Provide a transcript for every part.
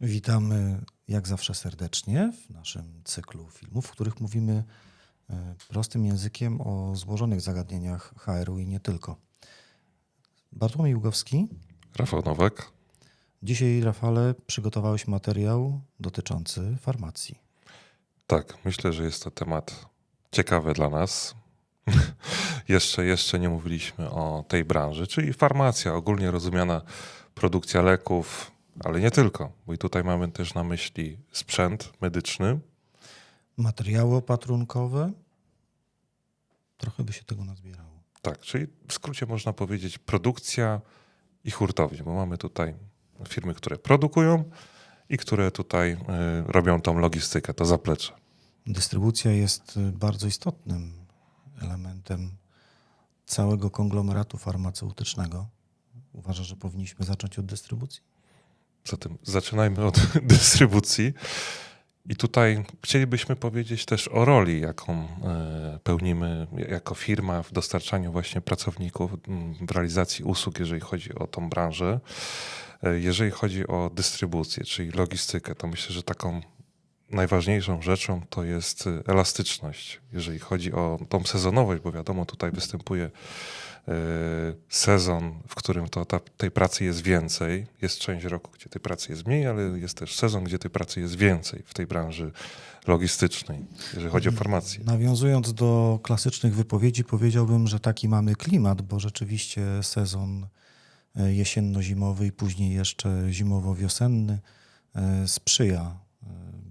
Witamy jak zawsze serdecznie w naszym cyklu filmów, w których mówimy e, prostym językiem o złożonych zagadnieniach HR-u i nie tylko. Bartłomiej Jugowski. Rafał Nowak. Dzisiaj, Rafale, przygotowałeś materiał dotyczący farmacji. Tak, myślę, że jest to temat ciekawy dla nas. jeszcze, jeszcze nie mówiliśmy o tej branży, czyli farmacja, ogólnie rozumiana produkcja leków, ale nie tylko, bo i tutaj mamy też na myśli sprzęt medyczny. Materiały opatrunkowe. Trochę by się tego nazbierało. Tak, czyli w skrócie można powiedzieć produkcja i hurtownia, bo mamy tutaj firmy, które produkują i które tutaj y, robią tą logistykę, to zaplecze. Dystrybucja jest y, bardzo istotnym elementem całego konglomeratu farmaceutycznego. Uważasz, że powinniśmy zacząć od dystrybucji? Zatem zaczynajmy od dystrybucji. I tutaj chcielibyśmy powiedzieć też o roli, jaką e, pełnimy jako firma w dostarczaniu właśnie pracowników, w realizacji usług, jeżeli chodzi o tą branżę. E, jeżeli chodzi o dystrybucję, czyli logistykę, to myślę, że taką najważniejszą rzeczą to jest elastyczność, jeżeli chodzi o tą sezonowość, bo wiadomo, tutaj występuje E, sezon, w którym to ta, tej pracy jest więcej. Jest część roku, gdzie tej pracy jest mniej, ale jest też sezon, gdzie tej pracy jest więcej w tej branży logistycznej, jeżeli chodzi o farmację. Nawiązując do klasycznych wypowiedzi, powiedziałbym, że taki mamy klimat, bo rzeczywiście sezon e, jesienno-zimowy i później jeszcze zimowo-wiosenny sprzyja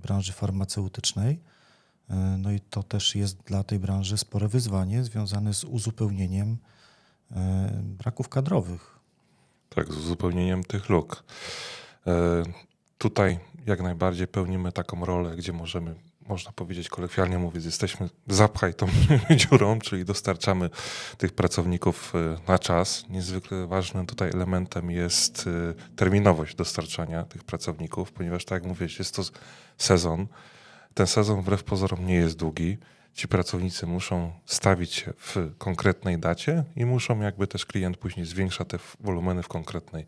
branży farmaceutycznej. No i to też jest dla tej branży spore wyzwanie związane z uzupełnieniem E, braków kadrowych. Tak, z uzupełnieniem tych luk. E, tutaj jak najbardziej pełnimy taką rolę, gdzie możemy, można powiedzieć kolokwialnie mówiąc, jesteśmy zapchaj tą dziurą, czyli dostarczamy tych pracowników e, na czas. Niezwykle ważnym tutaj elementem jest terminowość dostarczania tych pracowników, ponieważ tak jak mówię, jest to sezon. Ten sezon wbrew pozorom nie jest długi ci pracownicy muszą stawić się w konkretnej dacie i muszą jakby też klient później zwiększa te wolumeny w konkretnej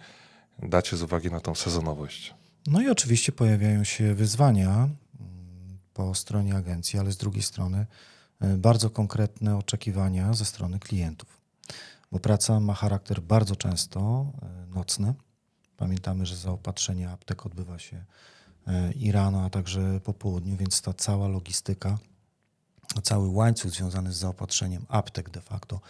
dacie z uwagi na tą sezonowość. No i oczywiście pojawiają się wyzwania po stronie agencji, ale z drugiej strony e, bardzo konkretne oczekiwania ze strony klientów. Bo praca ma charakter bardzo często e, nocny. Pamiętamy, że zaopatrzenie aptek odbywa się e, i rano, a także po południu, więc ta cała logistyka cały łańcuch związany z zaopatrzeniem aptek de facto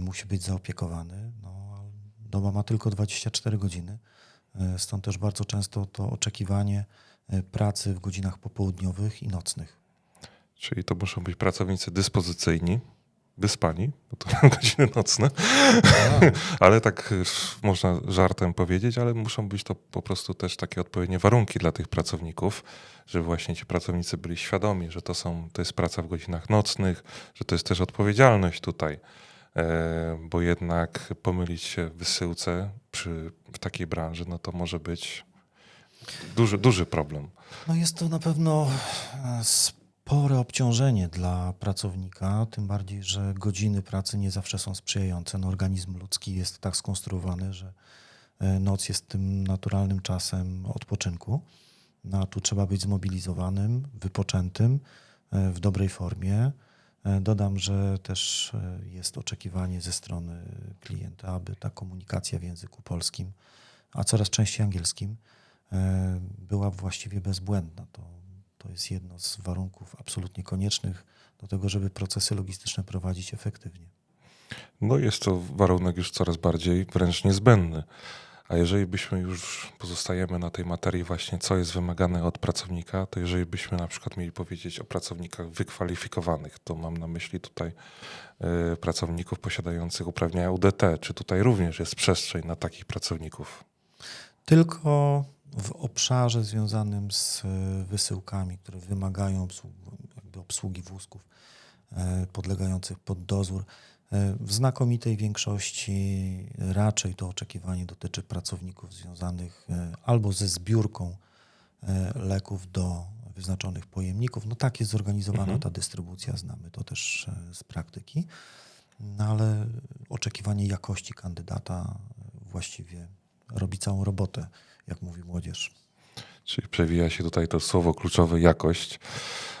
musi być zaopiekowany. No, doba ma tylko 24 godziny, stąd też bardzo często to oczekiwanie pracy w godzinach popołudniowych i nocnych. Czyli to muszą być pracownicy dyspozycyjni, wyspani, bo to godziny nocne, ale tak y, można żartem powiedzieć, ale muszą być to po prostu też takie odpowiednie warunki dla tych pracowników, żeby właśnie ci pracownicy byli świadomi, że to, są, to jest praca w godzinach nocnych, że to jest też odpowiedzialność tutaj, e, bo jednak pomylić się w wysyłce przy, w takiej branży, no to może być duży, duży problem. No jest to na pewno e, spore obciążenie dla pracownika, tym bardziej, że godziny pracy nie zawsze są sprzyjające. No, organizm ludzki jest tak skonstruowany, że e, noc jest tym naturalnym czasem odpoczynku. No, a tu trzeba być zmobilizowanym, wypoczętym, e, w dobrej formie. Dodam, że też jest oczekiwanie ze strony klienta, aby ta komunikacja w języku polskim, a coraz częściej angielskim, była właściwie bezbłędna. To to jest jedno z warunków absolutnie koniecznych do tego, żeby procesy logistyczne prowadzić efektywnie. No jest to warunek już coraz bardziej wręcz niezbędny. A jeżeli byśmy już pozostajemy na tej materii właśnie, co jest wymagane od pracownika, to jeżeli byśmy na przykład mieli powiedzieć o pracownikach wykwalifikowanych, to mam na myśli tutaj y, pracowników posiadających uprawnienia UDT. Czy tutaj również jest przestrzeń na takich pracowników? Tylko w obszarze związanym z e, wysyłkami, które wymagają obsługi, obsługi wózków e, podlegających pod dozór, e, w znakomitej większości raczej to oczekiwanie dotyczy pracowników związanych albo ze zbiórką leków do wyznaczonych pojemników. No tak jest zorganizowana mhm. ta dystrybucja, znamy to też z praktyki, no ale oczekiwanie jakości kandydata właściwie robi całą robotę jak mówi młodzież. Czyli przewija się tutaj to słowo kluczowe jakość.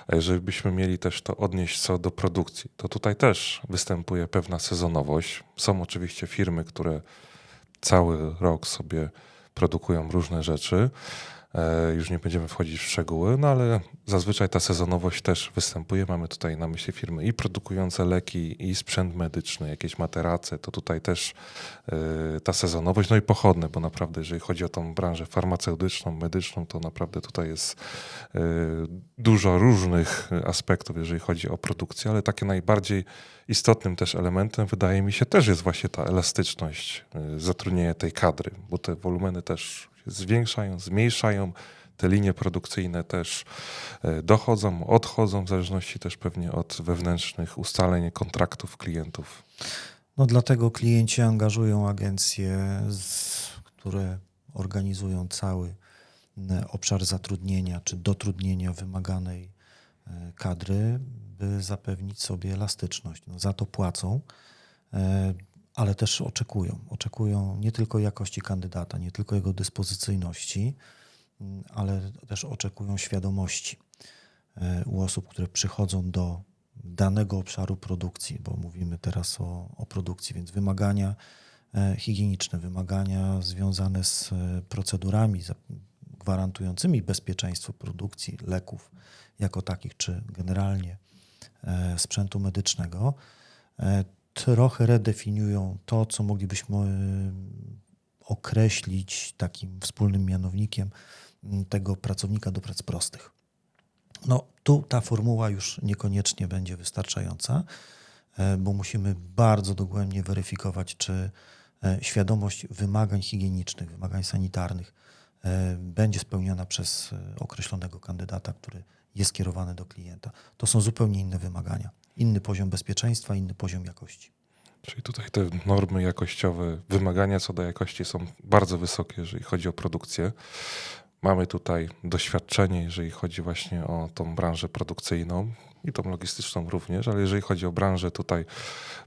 A jeżeli byśmy mieli też to odnieść co do produkcji, to tutaj też występuje pewna sezonowość. Są oczywiście firmy, które cały rok sobie produkują różne rzeczy. E, Już nie będziemy wchodzić w szczegóły, no ale zazwyczaj ta sezonowość też występuje. Mamy tutaj na myśli firmy i produkujące leki, i sprzęt medyczny, jakieś materace. To tutaj też e, ta sezonowość, no i pochodne, bo naprawdę, jeżeli chodzi o tą branżę farmaceutyczną, medyczną, to naprawdę tutaj jest e, dużo różnych aspektów, jeżeli chodzi o produkcję, ale takie najbardziej istotnym też elementem wydaje mi się też jest właśnie ta elastyczność zatrudnienia tej kadry, bo te wolumeny też zwiększają, zmniejszają, te linie produkcyjne też y, dochodzą, odchodzą, w zależności też pewnie od wewnętrznych ustaleń, kontraktów klientów. No dlatego klienci angażują agencje, które organizują cały e, obszar zatrudnienia czy dotrudnienia wymaganej e, kadry, by zapewnić sobie elastyczność. No za to płacą, e, ale też oczekują. Oczekują nie tylko jakości kandydata, nie tylko jego dyspozycyjności, m, ale też oczekują świadomości e, u osób, które przychodzą do danego obszaru produkcji, bo mówimy teraz o, o produkcji, więc wymagania e, higieniczne, wymagania związane z e, procedurami gwarantującymi bezpieczeństwo produkcji leków jako takich, czy generalnie sprzętu medycznego, trochę redefiniują to, co moglibyśmy e, określić takim wspólnym mianownikiem tego pracownika do prac prostych. No, tu ta formuła już niekoniecznie będzie wystarczająca, e, bo musimy bardzo dogłębnie weryfikować, czy e, świadomość wymagań higienicznych, wymagań sanitarnych będzie spełniona przez określonego kandydata, który jest kierowany do klienta. To są zupełnie inne wymagania. Inny poziom bezpieczeństwa, inny poziom jakości. Czyli tutaj te normy jakościowe, wymagania co do jakości są bardzo wysokie, jeżeli chodzi o produkcję. Mamy tutaj doświadczenie, jeżeli chodzi właśnie o tą branżę produkcyjną i tą logistyczną również, ale jeżeli chodzi o branżę tutaj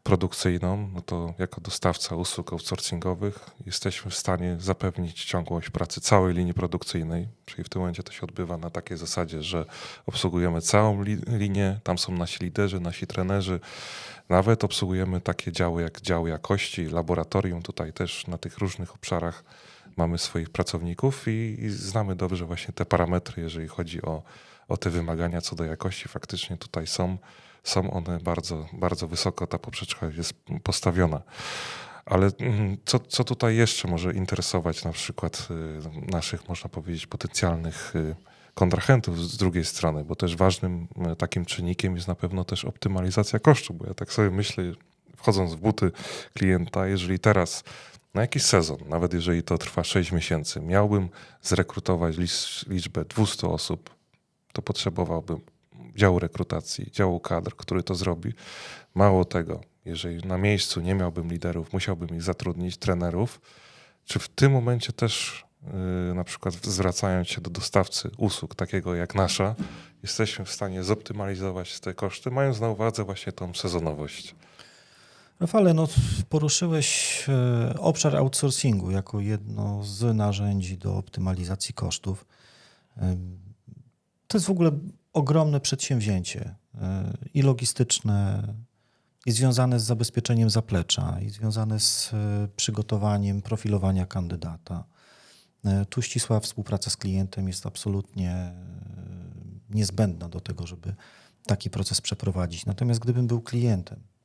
produkcyjną, no to jako dostawca usług outsourcingowych jesteśmy w stanie zapewnić ciągłość pracy całej linii produkcyjnej, czyli w tym momencie to się odbywa na takiej zasadzie, że obsługujemy całą li- linię, tam są nasi liderzy, nasi trenerzy, nawet obsługujemy takie działy jak dział jakości, laboratorium, tutaj też na tych różnych obszarach mamy swoich pracowników i, i znamy dobrze właśnie te parametry, jeżeli chodzi o, o te wymagania co do jakości. Faktycznie tutaj są, są one bardzo, bardzo wysoko, ta poprzeczka jest postawiona. Ale mm, co, co tutaj jeszcze może interesować na przykład y, naszych, można powiedzieć, potencjalnych y, kontrahentów z drugiej strony, bo też ważnym y, takim czynnikiem jest na pewno też optymalizacja kosztów, bo ja tak sobie myślę, wchodząc w buty klienta, jeżeli teraz na jakiś sezon, nawet jeżeli to trwa 6 miesięcy, miałbym zrekrutować licz- liczbę 200 osób, to potrzebowałbym działu rekrutacji, działu kadr, który to zrobi. Mało tego, jeżeli na miejscu nie miałbym liderów, musiałbym ich zatrudnić, trenerów, czy w tym momencie też yy, na przykład zwracając się do dostawcy usług takiego jak nasza, jesteśmy w stanie zoptymalizować te koszty, mając na uwadze właśnie tą sezonowość. Rafale, no, poruszyłeś e, obszar outsourcingu jako jedno z narzędzi do optymalizacji kosztów. Em, To jest w ogóle ogromne przedsięwzięcie e, i logistyczne, i związane z zabezpieczeniem zaplecza, i związane z e, przygotowaniem profilowania kandydata. E, Tu ścisła współpraca z klientem jest absolutnie e, niezbędna do tego, żeby taki proces przeprowadzić. Natomiast gdybym był klientem, E,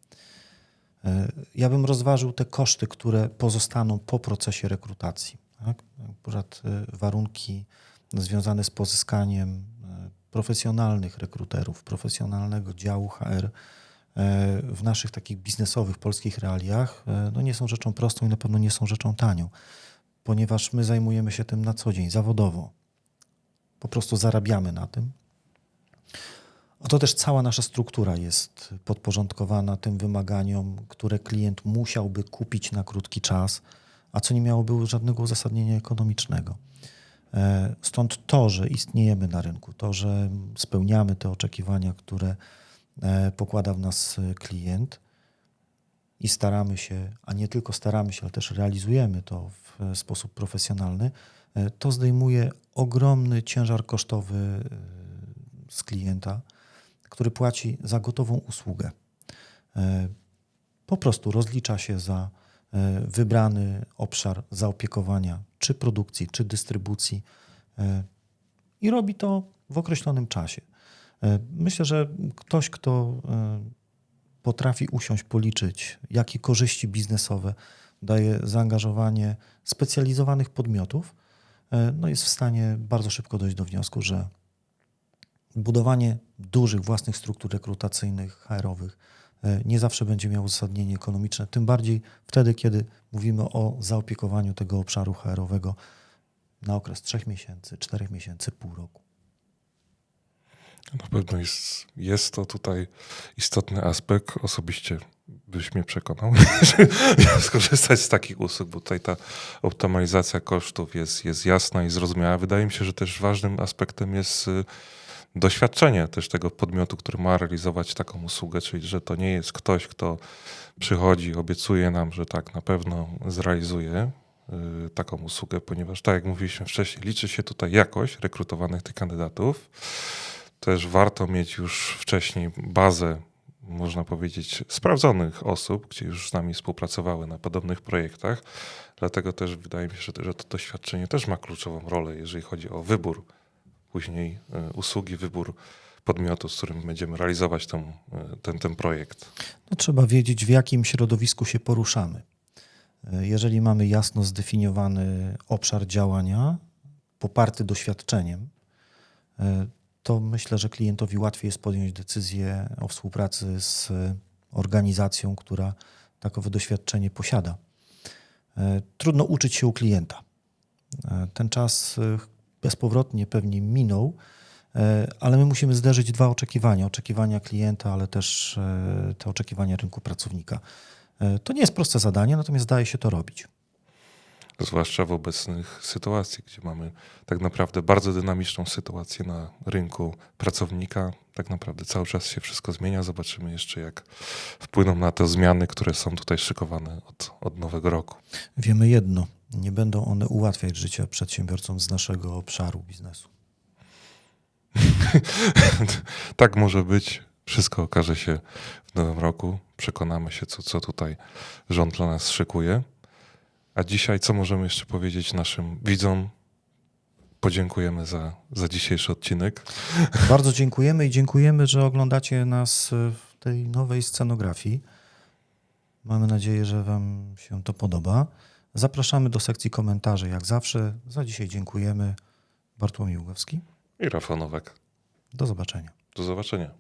Ja bym rozważył te koszty, które pozostaną po procesie rekrutacji. Tak? Akurat e, warunki związane z pozyskaniem e, profesjonalnych rekruterów, profesjonalnego działu HR e, w naszych takich biznesowych polskich realiach e, no nie są rzeczą prostą i na pewno nie są rzeczą tanią, ponieważ my zajmujemy się tym na co dzień, zawodowo. Po prostu zarabiamy na tym. A to też cała nasza struktura jest podporządkowana tym wymaganiom, które klient musiałby kupić na krótki czas, a co nie miałoby żadnego uzasadnienia ekonomicznego. E, Stąd to, że istniejemy na rynku, to, że spełniamy te oczekiwania, które e, pokłada w nas e, klient, i staramy się, a nie tylko staramy się, ale też realizujemy to w sposób profesjonalny, to zdejmuje ogromny ciężar kosztowy z klienta, który płaci za gotową usługę. E, Po prostu rozlicza się za e, wybrany obszar zaopiekowania, czy produkcji, czy dystrybucji e, i robi to w określonym czasie. Myślę, że ktoś, kto potrafi usiąść, policzyć, jakie korzyści biznesowe daje zaangażowanie specjalizowanych podmiotów, no jest w stanie bardzo szybko dojść do wniosku, że budowanie dużych własnych struktur rekrutacyjnych, HR-owych e, nie zawsze będzie miało uzasadnienie ekonomiczne, tym bardziej wtedy, kiedy mówimy o zaopiekowaniu tego obszaru HR-owego na okres trzech miesięcy, czterech miesięcy, pół roku. Na pewno jest, jest to tutaj istotny aspekt. Osobiście byś mnie przekonał, żeby skorzystać z takich usług, bo tutaj ta optymalizacja kosztów jest, jest jasna i zrozumiała. Wydaje mi się, że też ważnym aspektem jest y, doświadczenie też tego podmiotu, który ma realizować taką usługę, czyli że to nie jest ktoś, kto przychodzi, obiecuje nam, że tak na pewno zrealizuje y, taką usługę, ponieważ tak jak mówiliśmy wcześniej, liczy się tutaj jakość rekrutowanych tych kandydatów. Też warto mieć już wcześniej bazę, można powiedzieć, sprawdzonych osób, gdzie już z nami współpracowały na podobnych projektach. Dlatego też wydaje mi się, że, to doświadczenie też ma kluczową rolę, jeżeli chodzi o wybór później y, usługi, wybór podmiotu, z którym będziemy realizować y, ten, ten projekt. No, trzeba wiedzieć, w jakim środowisku się poruszamy. E, Jeżeli mamy jasno zdefiniowany obszar działania, poparty doświadczeniem, e, to myślę, że klientowi łatwiej jest podjąć decyzję o współpracy z organizacją, która takowe doświadczenie posiada. E, Trudno uczyć się u klienta. E, Ten czas e, bezpowrotnie pewnie minął, ale my musimy zderzyć dwa oczekiwania: oczekiwania klienta, ale też te oczekiwania rynku pracownika. To nie jest proste zadanie, natomiast daje się to robić. Zwłaszcza w obecnych sytuacji, gdzie mamy tak naprawdę bardzo dynamiczną sytuację na rynku pracownika. Tak naprawdę cały czas się wszystko zmienia. Zobaczymy jeszcze, jak wpłyną na te zmiany, które są tutaj szykowane od, od nowego roku. Wiemy jedno: nie będą one ułatwiać życia przedsiębiorcom z naszego obszaru biznesu. tak może być. Wszystko okaże się w nowym roku. Przekonamy się, co, co tutaj rząd dla nas szykuje. A dzisiaj, co możemy jeszcze powiedzieć naszym widzom? Podziękujemy za, za dzisiejszy odcinek. Bardzo dziękujemy i dziękujemy, że oglądacie nas w tej nowej scenografii. Mamy nadzieję, że Wam się to podoba. Zapraszamy do sekcji komentarzy, jak zawsze. Za dzisiaj dziękujemy. Bartłomiej Ługowski. I Rafał Nowak. Do zobaczenia. Do zobaczenia.